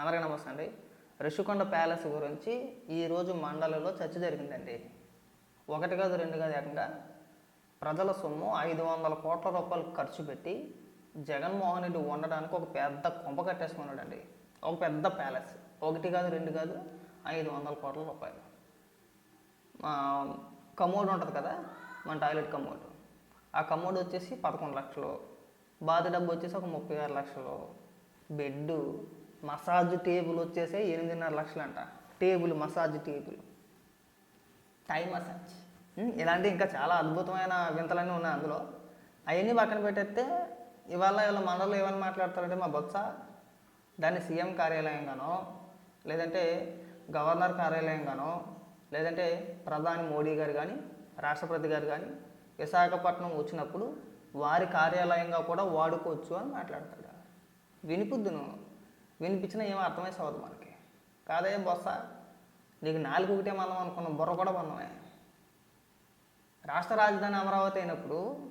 అందరికీ నమస్తే అండి. ఋషికొండ ప్యాలెస్ గురించి ఈరోజు మండలంలో చర్చ జరిగిందండి. ఒకటి కాదు రెండు కాదు ఏకంగా ప్రజల సొమ్ము ఐదు వందల కోట్ల రూపాయలు ఖర్చు పెట్టి జగన్మోహన్ రెడ్డి ఉండడానికి ఒక పెద్ద కొంప కట్టేసుకున్నాడండి. ఒక పెద్ద ప్యాలెస్. ఒకటి కాదు రెండు కాదు ఐదు వందల కోట్ల రూపాయలు. కమోడ్ ఉంటుంది కదా మన టాయిలెట్ కమోడ్. ఆ కమోడ్ వచ్చేసి పదకొండు లక్షలు. బాతి డబ్బు వచ్చేసి ఒక ముప్పై ఆరు లక్షలు. బెడ్డు మసాజ్ టేబుల్ వచ్చేసి ఎనిమిదిన్నర లక్షలు అంట table massage table. Thai massage um, ఇలాంటి ఇంకా చాలా అద్భుతమైన వింతలన్నీ ఉన్నాయి అందులో. అవన్నీ పక్కన పెట్టేస్తే ఇవాళ ఇవాళ మనలో ఏమని మాట్లాడతారంటే మా బొత్స దాన్ని సీఎం కార్యాలయంగానో లేదంటే గవర్నర్ కార్యాలయంగానో లేదంటే ప్రధాని మోడీ గారు కానీ రాష్ట్రపతి గారు కానీ విశాఖపట్నం వచ్చినప్పుడు వారి కార్యాలయంగా కూడా వాడుకోవచ్చు అని మాట్లాడతాడు. వినిపుద్దును? వినిపించినా ఏమో అర్థమై సవదు మనకి. కాదే బొత్స నీకు నాలుగు ఒకటే మనం అనుకున్నాం బుర్ర కూడా మనమే రాష్ట్ర రాజధాని అమరావతి అయినప్పుడు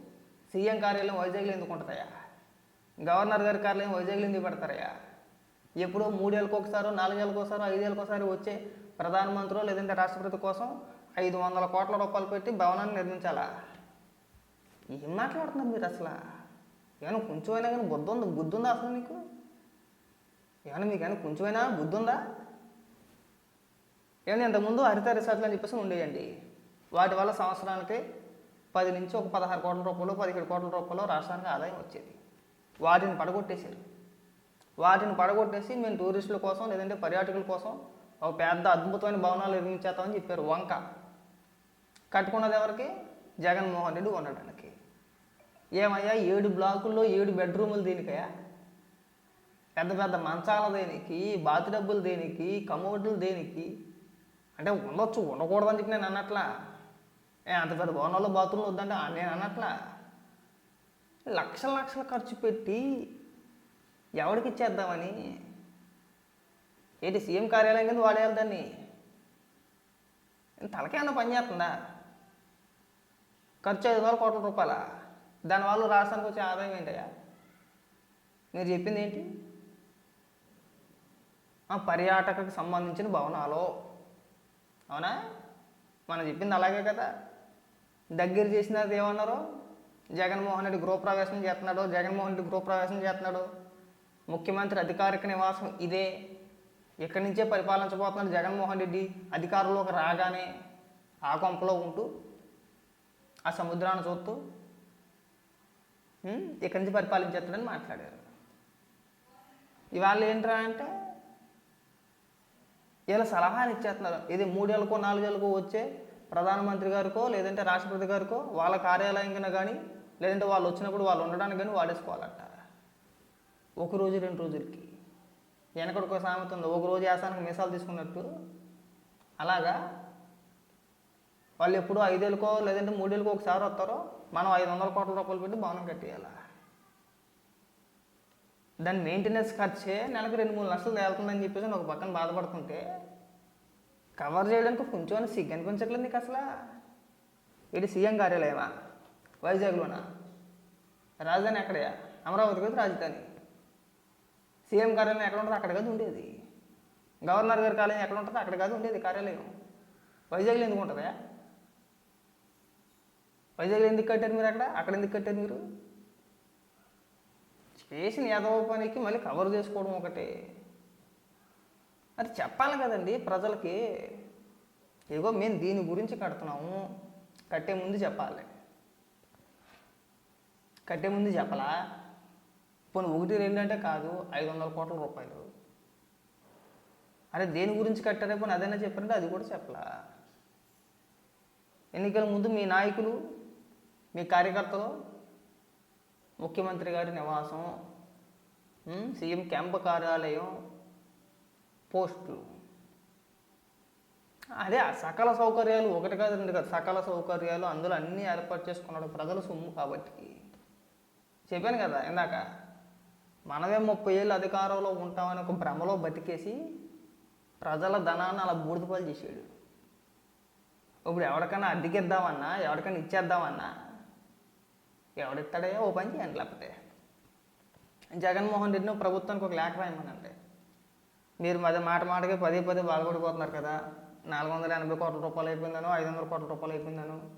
సీఎం కార్యాలయం వైజాగ్లో ఎందుకు ఉంటుందయ్యా? గవర్నర్ గారి కార్యాలయం వైజాగ్లో ఎందుకు పెడతారయ్యా? ఎప్పుడో మూడేళ్ళకి ఒకసారి నాలుగేళ్ళకి ఒకసారి ఐదేళ్ళకి ఒకసారి వచ్చే ప్రధానమంత్రి లేదంటే రాష్ట్రపతి కోసం ఐదు వందల కోట్ల రూపాయలు పెట్టి భవనాన్ని నిర్మించాలా? ఏం మాట్లాడుతున్నారు మీరు అసలు? ఏమైనా కొంచెమైనా కానీ బుద్ధి ఉంది బుద్ధి ఉందా అసలు నీకు? ఏమైనా మీకు కొంచెమైనా బుద్ధి ఉందా ఏమైనా ఇంతకుముందు హరిత రిసార్ట్లు అని చెప్పేసి ఉండేయండి. వాటి వల్ల సంవత్సరానికి పది నుంచి ఒక పదహారు కోట్ల రూపాయలు పదిహేడు కోట్ల రూపాయలు రాష్ట్రానికి ఆదాయం వచ్చేది. వాటిని పడగొట్టేశారు. వాటిని పడగొట్టేసి మేము టూరిస్టుల కోసం లేదంటే పర్యాటకుల కోసం ఒక పెద్ద అద్భుతమైన భవనాలు నిర్మించేస్తామని చెప్పారు వంక. కట్టుకున్నది ఎవరికి? జగన్మోహన్ రెడ్డి ఉండడానికి ఏమయ్యా ఏడు బ్లాకుల్లో ఏడు బెడ్రూములు దీనికయ్యా? పెద్ద పెద్ద మంచాల దేనికి బాతు డబ్బులు దేనికి కమోడ్లు దేనికి? అంటే ఉండొచ్చు ఉండకూడదని చెప్పి నేను అన్నట్లా. ఏ అంత పెద్ద భవనాల్లో బాత్రూమ్లు వద్దంటే నేను అన్నట్లా. లక్షల లక్షలు ఖర్చు పెట్టి ఎవరికి ఇచ్చేద్దామని? ఏంటి సీఎం కార్యాలయం కింద వాడేయాలి దాన్ని? తలకేమన్నా పని చేస్తుందా? ఖర్చు ఐదు వందల కోట్ల రూపాయల? దానివల్ల రాష్ట్రానికి వచ్చే ఆదాయం ఏంటయ్యా? మీరు చెప్పింది ఏంటి? పర్యాటకకు సంబంధించిన భవనాలు. అవునా? మనం చెప్పింది అలాగే కదా. దగ్గర చేసినది ఏమన్నారు? జగన్మోహన్ రెడ్డి గృహప్రవేశం చేస్తున్నాడు. జగన్మోహన్ రెడ్డి గృహప్రవేశం చేస్తున్నాడు. ముఖ్యమంత్రి అధికారిక నివాసం ఇదే. ఇక్కడి నుంచే పరిపాలించబోతున్నాడు జగన్మోహన్ రెడ్డి. అధికారంలోకి రాగానే ఆ కొంపలో ఉంటూ ఆ సముద్రాన్ని చూస్తూ ఇక్కడి నుంచి పరిపాలించేస్తాడని మాట్లాడారు. ఇవాళ ఏంట్రా అంటే ఇలా సలహాలు ఇచ్చేస్తున్నారు. ఇది మూడేళ్ళకో నాలుగేళ్ళకో వచ్చే ప్రధానమంత్రి గారికో లేదంటే రాష్ట్రపతి గారికో వాళ్ళ కార్యాలయం కానీ లేదంటే వాళ్ళు వచ్చినప్పుడు వాళ్ళు ఉండడానికి కానీ వాడేసుకోవాలంట. ఒక రోజు రెండు రోజులకి. వెనకడికి ఒక సామెత ఉంది. ఒక రోజు వేసానికి మీసాలు తీసుకున్నట్టు. అలాగా? వాళ్ళు ఎప్పుడు ఐదేళ్ళకో లేదంటే మూడేళ్ళకో ఒకసారి వస్తారో మనం ఐదు వందల కోట్ల రూపాయలు పెట్టి భవనం కట్టేయాలా? దాని మెయింటెనెన్స్ ఖర్చే నెలకు రెండు మూడు లక్షలు తేలుతుందని చెప్పేసి ఒక పక్కన బాధపడుతుంటే కవర్ చేయడానికి కొంచెం సిగ్గు అనిపించట్లేదు నీకు అసలు? ఇది సీఎం కార్యాలయమా? వైజాగ్లోనా? రాజధాని ఎక్కడయా? అమరావతి కదా రాజధాని. సీఎం కార్యాలయం ఎక్కడ ఉంటుంది అక్కడ కాదు ఉండేది. గవర్నర్ గారి కార్యాలయం ఎక్కడ ఉంటుంది అక్కడ కాదు ఉండేది కార్యాలయం. వైజాగ్లో ఎందుకు ఉంటుందా వైజాగ్లో ఎందుకు కట్టారు మీరు అక్కడ? అక్కడ ఎందుకు కట్టారు మీరు? చేసిన యాదవ పనికి మళ్ళీ కవర్ చేసుకోవడం ఒకటే. అది చెప్పాలి కదండి ప్రజలకి. ఏగో మేము దీని గురించి కడుతున్నాము. కట్టే ముందు చెప్పాలి. కట్టే ముందు చెప్పలా? పోనీ ఒకటి రెండు అంటే కాదు ఐదు వందల కోట్ల రూపాయలు. అరే దేని గురించి కట్టారే? పోనీ అదైనా చెప్పారంటే అది కూడా చెప్పలా? ఎన్నికల ముందు మీ నాయకులు మీ కార్యకర్తలు ముఖ్యమంత్రి గారి నివాసం సీఎం క్యాంప్ కార్యాలయం పోస్టులు అదే సకల సౌకర్యాలు ఒకటి కాదు రెండు కాదు సకల సౌకర్యాలు అందులో అన్నీ ఏర్పాటు చేసుకున్నాడు ప్రజల సొమ్ము కాబట్టి. చెప్పాను కదా ఇందాక మనమే ముప్పై ఏళ్ళు అధికారంలో ఉంటామని ఒక భ్రమలో బతికేసి ప్రజల ధనాన్ని అలా బూడిదపాలు చేసాడు. ఇప్పుడు ఎవరికైనా అద్దెకిద్దామన్నా ఎవరికైనా ఇచ్చేద్దామన్నా ఎవడిస్తాడో ఓ పని చేయండి లేకపోతే. జగన్మోహన్ రెడ్డిని ప్రభుత్వానికి ఒక లేఖ రాయమనండి. మీరు మధ్య మాట మాటకి పదే పదే బాధపడిపోతున్నారు కదా. నాలుగు వందల ఎనభై కోట్ల రూపాయలు అయిపోయిందను ఐదు వందల కోట్ల రూపాయలు అయిపోయిందను.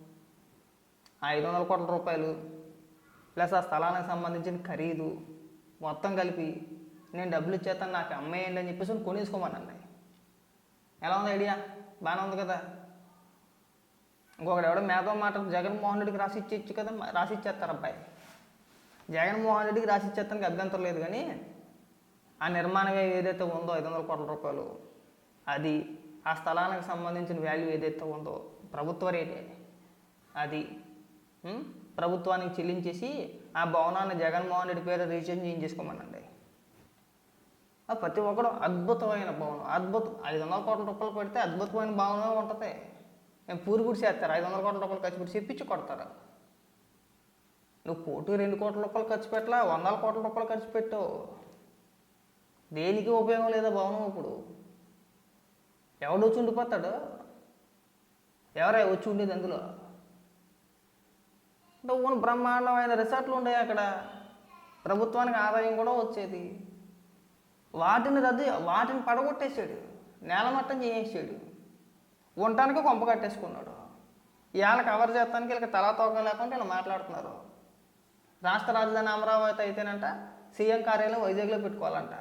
ఐదు వందల కోట్ల రూపాయలు ప్లస్ ఆ స్థలానికి సంబంధించిన ఖరీదు మొత్తం కలిపి నేను డబ్బులు ఇచ్చేస్తాను నాకు అమ్మేయండి అని చెప్పేసి కొనేసుకోమనండి ఎలా ఉంది ఐడియా? బాగానే ఉంది కదా. ఇంకొకటి ఎవడో మేధో మాట జగన్మోహన్ రెడ్డికి రాసి ఇచ్చేచ్చు కదా రాసి ఇచ్చేస్తారు అబ్బాయి. జగన్మోహన్ రెడ్డికి రాసి ఇచ్చేస్తానికి అభ్యంతరం లేదు కానీ ఆ నిర్మాణం ఏదైతే ఉందో ఐదు వందల కోట్ల రూపాయలు అది ఆ స్థలానికి సంబంధించిన వాల్యూ ఏదైతే ఉందో ప్రభుత్వ రేటే అది ప్రభుత్వానికి చెల్లించేసి ఆ భవనాన్ని జగన్మోహన్ రెడ్డి పేరు రిజిస్ట్రేషన్ చేయించేసుకోమనండి. ప్రతి ఒక్కడు అద్భుతమైన భవనం అద్భుతం. ఐదు వందల కోట్ల రూపాయలు పెడితే అద్భుతమైన భవనమే ఉంటుంది. మేము పూరి గుడి చేస్తారు. ఐదు వందల కోట్ల రూపాయలు ఖర్చు పెట్టి చెప్పించి కొడతారు. నువ్వు కోటి రెండు కోట్ల రూపాయలు ఖర్చు పెట్టలా వందల కోట్ల రూపాయలు ఖర్చు పెట్టావు. దేనికి ఉపయోగం లేదా భవనం ఇప్పుడు? ఎవడు వచ్చి ఉండిపోతాడు? ఎవరై వచ్చి ఉండేది అందులో? అంటే బ్రహ్మాండమైన రిసార్ట్లు ఉండేవి అక్కడ. ప్రభుత్వానికి ఆదాయం కూడా వచ్చేది. వాటిని రద్దు వాటిని పడగొట్టేసాడు నేలమట్టం చేసేసాడు ఉండటానికి కొంప కట్టేసుకున్నాడు. ఇవాళ కవర్ చేస్తానికి వీళ్ళకి తలా తోక లేకుండా వీళ్ళు మాట్లాడుతున్నారు. రాష్ట్ర రాజధాని అమరావతి అయితేనంట సీఎం కార్యాలయం వైజాగ్లో పెట్టుకోవాలంట.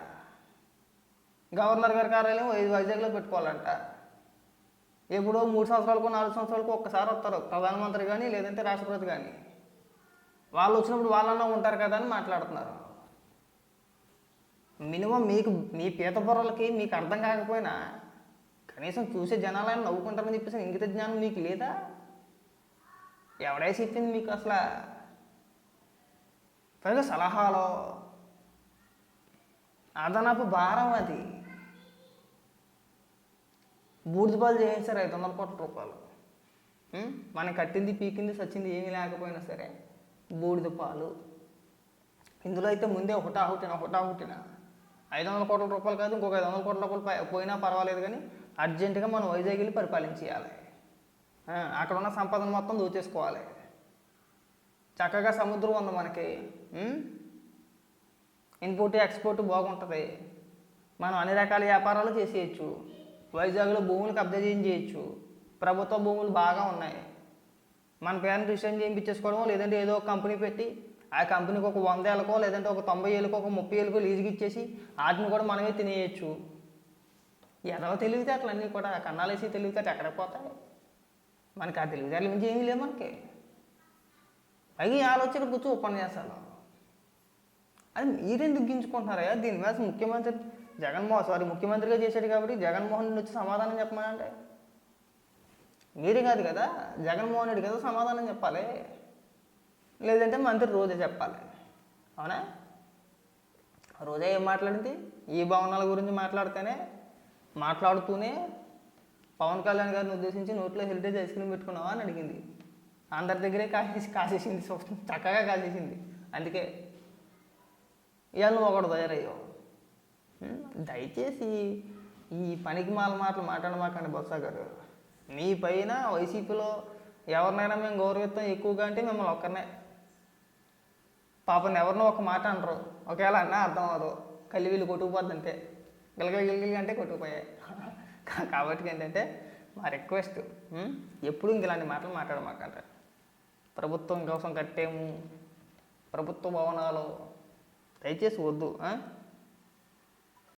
గవర్నర్ గారి కార్యాలయం వైజాగ్లో పెట్టుకోవాలంట. ఎప్పుడో మూడు సంవత్సరాలకు నాలుగు సంవత్సరాలకు ఒక్కసారి వస్తారు. ప్రధానమంత్రి కానీ లేదంటే రాష్ట్రపతి కానీ వాళ్ళు వచ్చినప్పుడు వాళ్ళన్నా ఉంటారు కదా అని మాట్లాడుతున్నారు. మినిమం మీకు మీ పీత బుర్రలకి మీకు అర్థం కాకపోయినా కనీసం చూసే జనాలను నవ్వుకుంటారని చెప్పేసి ఇంగిత జ్ఞానం మీకు లేదా? ఎవడై చెప్పింది మీకు అసలు? పైగా సలహాలో. అదనపు భారం అది. బూడిదపాలు చేసేసారు ఐదు వందల కోట్ల రూపాయలు. మనం కట్టింది పీకింది సచ్చింది ఏమీ లేకపోయినా సరే బూడిద పాలు. ఇందులో అయితే ముందే ఒకటా ఒకటిన ఒకటా ఐదు వందల కోట్ల రూపాయలు కాదు ఇంకొక ఐదు వందల కోట్ల రూపాయలు పోయినా పర్వాలేదు కానీ అర్జెంటుగా మనం వైజాగ్ వెళ్ళి పరిపాలించేయాలి. అక్కడ ఉన్న సంపదను మొత్తం దోచేసుకోవాలి. చక్కగా సముద్రం ఉంది మనకి. ఇన్పుట్ ఎక్స్పోర్ట్ బాగుంటుంది. మనం అన్ని రకాల వ్యాపారాలు చేసేయచ్చు. వైజాగ్లో భూములు కబ్జా చేయించేయచ్చు. ప్రభుత్వ భూములు బాగా ఉన్నాయి. మన పేరుని రిజిస్ట్రేషన్ చేయించేసుకోవడం లేదంటే ఏదో ఒక కంపెనీ పెట్టి ఆ కంపెనీకి ఒక వంద ఏళ్ళకో లేదంటే ఒక తొంభై ఏళ్ళకో ఒక ముప్పై ఏళ్ళకో లీజుకి ఇచ్చేసి వాటిని కూడా మనమే తినేయచ్చు. ఎదవ తెలివితేటలు అన్నీ కూడా కన్నాలేసి తెలివితేట ఎక్కడ పోతాయి? మనకి ఆ తెలివితేటలు మించి ఏమీ లేవు మనకి. పైగా ఆలోచన కూర్చో ఉపన్యాసాలు. అది మీరేం దుగ్గించుకుంటున్నారయ్యా దీని మీద ముఖ్యమంత్రి జగన్మోహన్ సారీ ముఖ్యమంత్రిగా చేశాడు కాబట్టి జగన్మోహన్ రెడ్డి వచ్చి సమాధానం చెప్పమనంటే మీరే కాదు కదా జగన్మోహన్ రెడ్డి కదా సమాధానం చెప్పాలి. లేదంటే మంత్రి రోజే చెప్పాలి. అవునా? రోజా ఏం మాట్లాడింది? ఈ భవనాల గురించి మాట్లాడితేనే మాట్లాడుతూనే పవన్ కళ్యాణ్ గారిని ఉద్దేశించి నోట్లో హెరిటేజ్ ఐస్ క్రీమ్ పెట్టుకున్నావా అని అడిగింది. అందరి దగ్గరే కాసేసి కాసేసింది. చక్కగా కాసేసింది. అందుకే ఇవాళ నువ్వు ఒకడు తయారయ్యావు. దయచేసి ఈ పనికి మాల మాటలు మాట్లాడమాకండి బొత్స గారు మీ పైన వైసీపీలో ఎవరినైనా మేము గౌరవిస్తాం ఎక్కువగా అంటే మిమ్మల్ని ఒక్కరినే. పాపం ఎవరినో ఒక మాట అంటారు ఒకవేళ అన్నా అర్థం అవ్వదు. కలివిలు కొట్టుకుపోద్దంటే గిలగిల గిలగిలి అంటే కొట్టుకుపోయాయి. కాబట్టి ఏంటంటే మా రిక్వెస్ట్ ఎప్పుడు ఇంక ఇలాంటి మాటలు మాట్లాడమాకంట ప్రభుత్వం కోసం కట్టేము ప్రభుత్వ భవనాలు దయచేసి వద్దు